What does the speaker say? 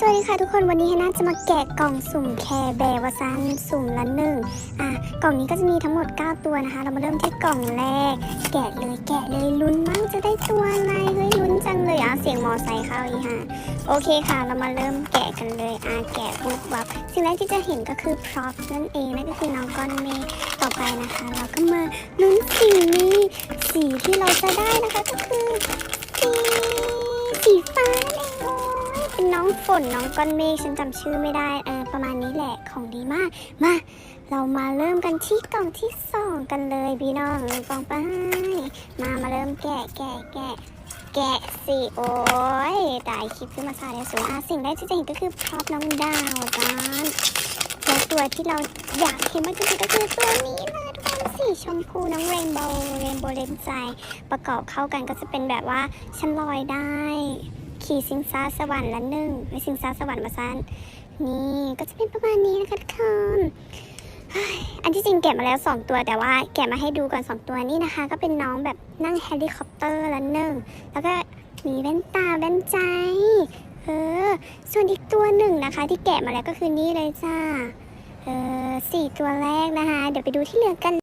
สวัสดีค่ะทุกคนวันนี้ฮาน่าจะมาแกะกล่องสุ่มแคร์แบร์วซันสุ่มละหนึ่งอะกล่องนี้ก็จะมีทั้งหมด 9 ตัวนะคะ เรามาเริ่มที่กล่องแรก แกะเลยแกะเลยลุ้นมากจะได้ตัวอะไรเฮ้ยลุ้นจังเลยอะเสียงมอไซค์เข้าอีห่าโอเคค่ะ เรามาเริ่มแกะกันเลยอะแกะปุ๊บวับสิ่งแรกที่จะเห็นก็คือพร็อพนั่นเองนั่นก็คือน้องก้อนเมต่อไปนะคะ เราก็มาลุ้นสีนี้สีที่เราจะได้นะคะก็คือสีสีฟ้านั่นเองโอ้ย เป็ นน้องฝนน้องก้อนเมฆฉันจำชื่อไม่ได้เออประมาณนี้แหละของดีมาก มา เรามาเริ่มกันที่กล่องที่สองกันเลยพี่น้องกล่องไปมามาเริ่มแกะแกะแกะแกะสิโอ้ยตายคลิปขึ้นมาซาเดียวสวยอะสิ่งแรกที่จะเห็นก็คือพร็อพน้องดาวจ้าและตัวที่เราอยากเห็นมากที่สุดก็คือตัวนี้เลยทุกคนสีชมพูน้องเรนโบว์เรนโบว์เลนใจประกอบเข้ากันก็จะเป็นแบบว่าฉันลอยได้ ขี่ซิงซาสวรรค์ละหนึ่งไม่ซิงซาสวรรค์มาซันนี่ก็จะเป็นประมาณนี้นะคะทุกคนอันที่จริงแกะมาแล้ว2ตัวแต่ว่าแกะมาให้ดูก่อน2ตัวนี่นะคะ ก็เป็นน้องแบบนั่งเฮลิคอปเตอร์ละหนึ่งแล้วก็มีแว่นตาแว่นใจเออส่วนอีกตัวหนึ่งนะคะ ที่แกะมาแล้วก็คือนี่เลยจ้าเออสี่ตัวแรกนะคะ เดี๋ยวไปดูที่เหลือกัน